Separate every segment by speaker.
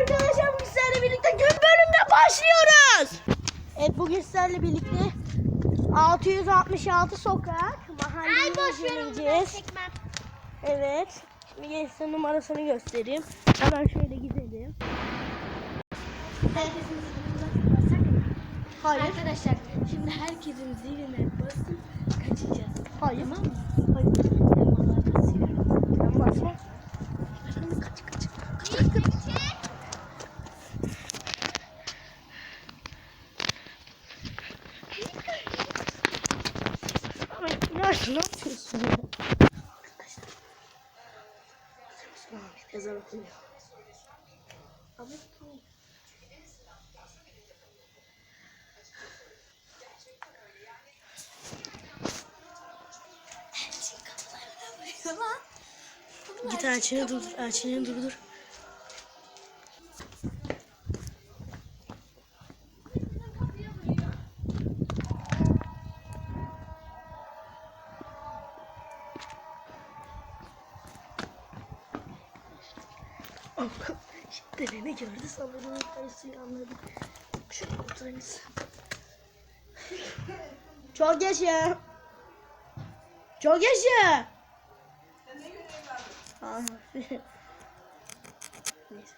Speaker 1: Arkadaşlar bugün sizlerle birlikte gün bölümde başlıyoruz. Evet bugün sizlerle birlikte 666 sokak mahalleyi inceleyeceğiz.
Speaker 2: çekmem.
Speaker 1: Evet. Şimdi gelin size numarasını göstereyim. Hemen şöyle gidelim.
Speaker 2: Herkesin ziline bassak.
Speaker 1: Hayır.
Speaker 2: Arkadaşlar şimdi herkesin ziline basın kaçacağız.
Speaker 1: Hayır.
Speaker 2: Tamam mı?
Speaker 1: Hayır. Ben basma.
Speaker 2: Kaç kaç. Kaç kaç kaç.
Speaker 1: Ama ya ne yapıyorsun ya? Ezan okunuyor.
Speaker 2: Ama tamam.
Speaker 1: Git Elçin'i durdur. Elçin'i durdur. Şimdi beni gördü sanırım. Karısı anladı. Şuraya oturayız. Çok yaşa. Çok yaşa. Neyse devam edelim. Evet.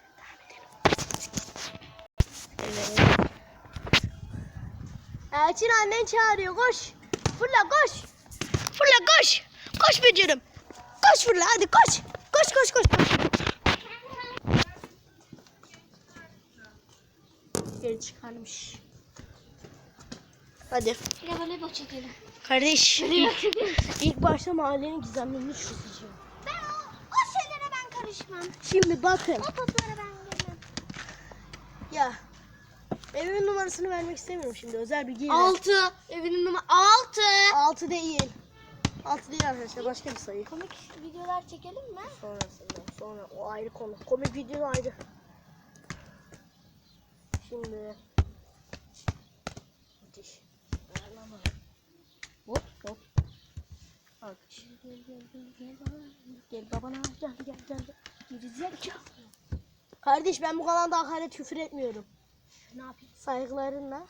Speaker 1: Elçin annen çağırıyor koş. Fırla koş. Fırla koş. Koş bücürüm. Koş fırla hadi koş. Koş koş koş. koş. Geri çıkarmış. Hadi.
Speaker 2: Bir de voleybol çekelim.
Speaker 1: Kardeş ilk, ilk başta mahallenin gizemlerini çözeceğim.
Speaker 2: Ben o, o şeylere ben karışmam.
Speaker 1: Şimdi bakın.
Speaker 2: O toplara ben girmem.
Speaker 1: Ya evimin numarasını vermek istemiyorum şimdi. Özel bilgi.
Speaker 2: Altı. Evinin numara altı.
Speaker 1: 6 değil. 6 değil arkadaşlar başka bir sayı.
Speaker 2: Komik videolar çekelim mi?
Speaker 1: Sonrasında sonra o ayrı konu. Komik video ayrı. Şimdi müthiş. Ayarlama. Hop hop. Alkış. Gel gel gel gel babana. Gel babana gel gel gel. gel. Gerizekalı. Kardeş ben bu kanalda hakaret küfür etmiyorum.
Speaker 2: Ne yapayım?
Speaker 1: Saygılarınla.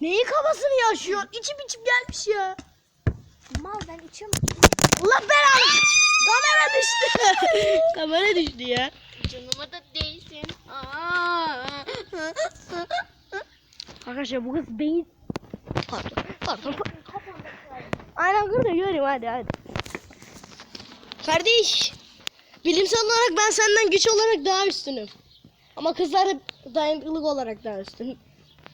Speaker 1: Neyin kafasını yaşıyor? İçim içim gelmiş ya.
Speaker 2: Mal ben içiyorum.
Speaker 1: Allah belanı. Kamera düştü. Kamera düştü ya.
Speaker 2: Canıma da değsin.
Speaker 1: Arkadaşlar bu kız beyin... Pardon, pardon. Aynen kır da göreyim hadi hadi. Kardeş, bilimsel olarak ben senden güç olarak daha üstünüm. Ama kızlar hep dayanıklılık olarak daha üstün.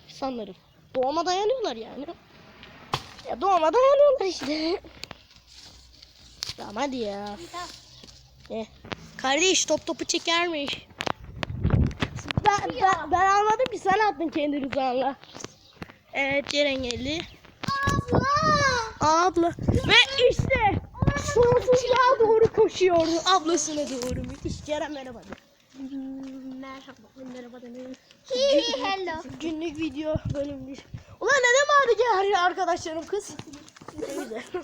Speaker 1: Sanırım. Doğuma dayanıyorlar yani. Ya doğuma dayanıyorlar işte. Tamam hadi ya. Eh. Kardeş top topu çekermiş. Ben, ben, ben almadım ki sen attın kendi rızanla. Evet Ceren geldi.
Speaker 2: Abla.
Speaker 1: Abla. Ve işte sonsuzluğa doğru koşuyor ablasına doğru. Müthiş. Ceren merhaba. de.
Speaker 2: Merhaba.
Speaker 1: Merhaba demiyorum.
Speaker 2: Hello.
Speaker 1: Günlük video bölüm bir. Ulan neden vardı ki arkadaşlarım kız? Ne güzel.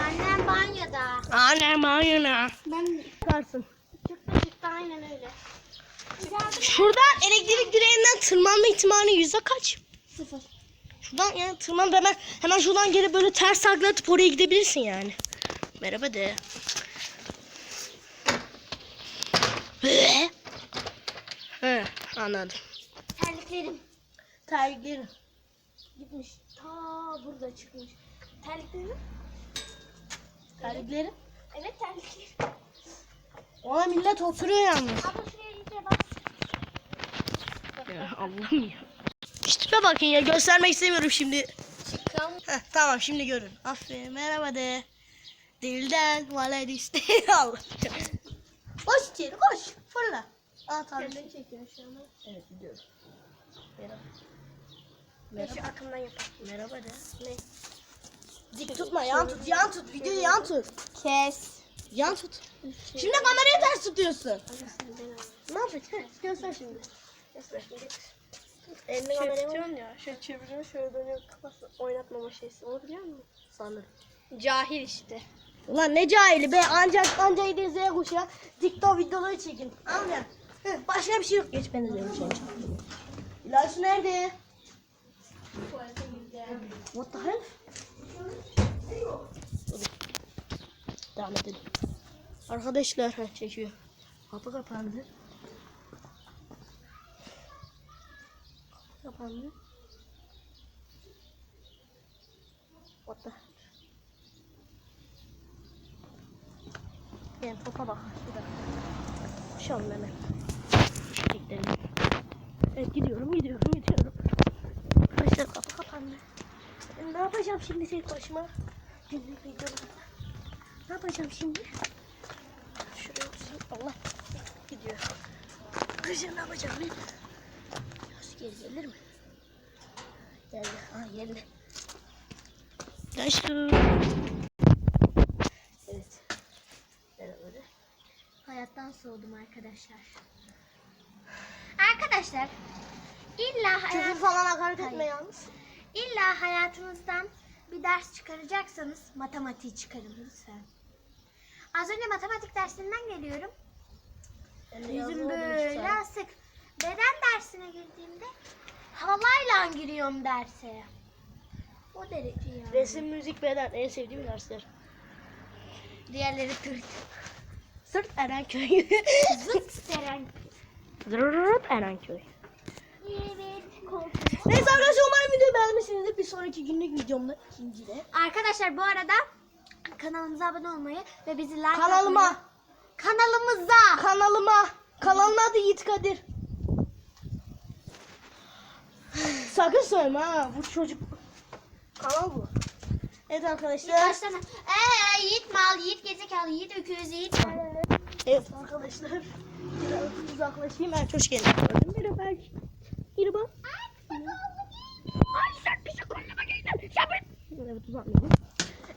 Speaker 2: Annem banyoda.
Speaker 1: Annem ayına.
Speaker 2: Ben
Speaker 1: Çıkarsın.
Speaker 2: çıktı çıktı aynen öyle.
Speaker 1: Şuradan elektrik direğinden tırmanma ihtimali yüzde kaç?
Speaker 2: Sıfır.
Speaker 1: Şuradan yani tırman hemen hemen şuradan geri böyle ters taklatıp oraya gidebilirsin yani. Merhaba de. He, anladım.
Speaker 2: Terliklerim
Speaker 1: Terliklerin.
Speaker 2: gitmiş. Ta burada çıkmış. Terliklerim?
Speaker 1: Terliklerin.
Speaker 2: Evet terliklerim.
Speaker 1: Ona millet oturuyor yalnız.
Speaker 2: Abla şuraya iyice bak.
Speaker 1: Ya Allah'ım ya. İşte bakın ya göstermek istemiyorum şimdi.
Speaker 2: Çıkam.
Speaker 1: Heh, tamam şimdi görün. Aferin merhaba de. Dilden valay işte. Allah. Koş içeri koş. Fırla. Aa tamam.
Speaker 2: Kendini çekiyor şu an.
Speaker 1: Evet gidiyorum. Merhaba.
Speaker 2: Ben şu
Speaker 1: Merhaba.
Speaker 2: arkamdan yapayım.
Speaker 1: Merhaba de. Ne? Dik tutma yan tut yan tut videoyu yan tut.
Speaker 2: Kes.
Speaker 1: Yan tut. Şimdi kamerayı ters tutuyorsun. Ne yapacaksın? Göster şimdi. Göster şimdi. Elini
Speaker 2: Şey tutuyorsun ya, şöyle çeviriyor, şöyle dönüyor, kafası oynatmama şeysi. Onu biliyor musun?
Speaker 1: Sanırım.
Speaker 2: Cahil işte.
Speaker 1: Ulan ne cahili be ancak anca yedi Z kuşağı TikTok videoları çekin. Anlayan. Başka bir şey yok. Geç ben de Z kuşağı. İlaçı nerede? What the hell? Devam edelim. Arkadaşlar çekiyor. Kapı kapandı. Kapı kapandı. What the Yani topa bak. Bir dakika. Şöyle hemen. Evet gidiyorum gidiyorum gidiyorum. Arkadaşlar kapı kapandı. Ben ne yapacağım şimdi tek başıma? Günlük videolarda. Ne yapacağım şimdi? Şuraya olsun. Allah gidiyor. Arkadaşlar ne yapacağım ben? Biraz geri gelir mi? Geldi. Ha geldi. Kaçtım. Evet. Beraber.
Speaker 2: Hayattan soğudum arkadaşlar. Arkadaşlar illa hayat,
Speaker 1: Küfür falan hakaret etme yalnız.
Speaker 2: İlla hayatınızdan bir ders çıkaracaksanız matematiği çıkarın lütfen. Az önce matematik dersinden geliyorum. Yüzüm böyle asık. Beden dersine girdiğimde halayla giriyorum derse. O derece yani.
Speaker 1: Resim, müzik, beden en sevdiğim dersler.
Speaker 2: Diğerleri tırt.
Speaker 1: Sırt Erenköy.
Speaker 2: Zıt seren.
Speaker 1: Zırt Erenköy. Neyse arkadaşlar umarım videoyu beğenmişsinizdir. Bir sonraki günlük videomda ikincide.
Speaker 2: Arkadaşlar bu arada kanalımıza abone olmayı ve bizi like atmayı-
Speaker 1: Kanalıma,
Speaker 2: Kanalımıza.
Speaker 1: kanalıma, kanalın adı Yiğit Kadir. Sakın söyleme ha bu çocuk. Kanal bu. Evet arkadaşlar.
Speaker 2: Kaç tane? Eee Yiğit mal, Yiğit gezekalı, Yiğit öküz, Yiğit.
Speaker 1: Evet arkadaşlar. Biraz uzaklaşayım. Ben hoş geldin. Merhaba. Geldin. Sabır. Evet uzaklayayım.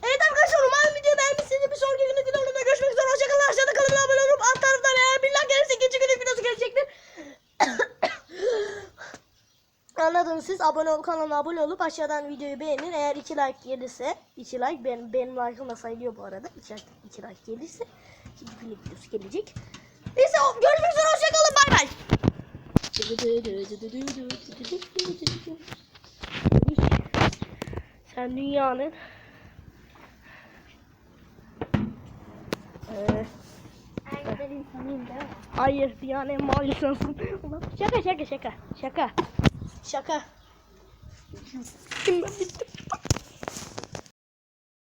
Speaker 1: Evet arkadaşlar umarım video beğenmişsinizdir. Bir sonraki günlük videomda görüşmek üzere. Hoşçakalın. Aşağıda kanala abone olup alt tarafta eğer bir like gelirse ikinci günlük videosu gelecektir. Anladınız siz abone ol kanala abone olup aşağıdan videoyu beğenin. Eğer 2 like gelirse 2 like benim, benim like'ım da sayılıyor bu arada. 2 like, iki like gelirse ikinci günlük videosu gelecek. Neyse görüşmek üzere hoşçakalın bay bay. Sen dünyanın Ee, hayır dünyanın en mal insansın. Şaka şaka şaka şaka. Şaka. Şimdi bittim.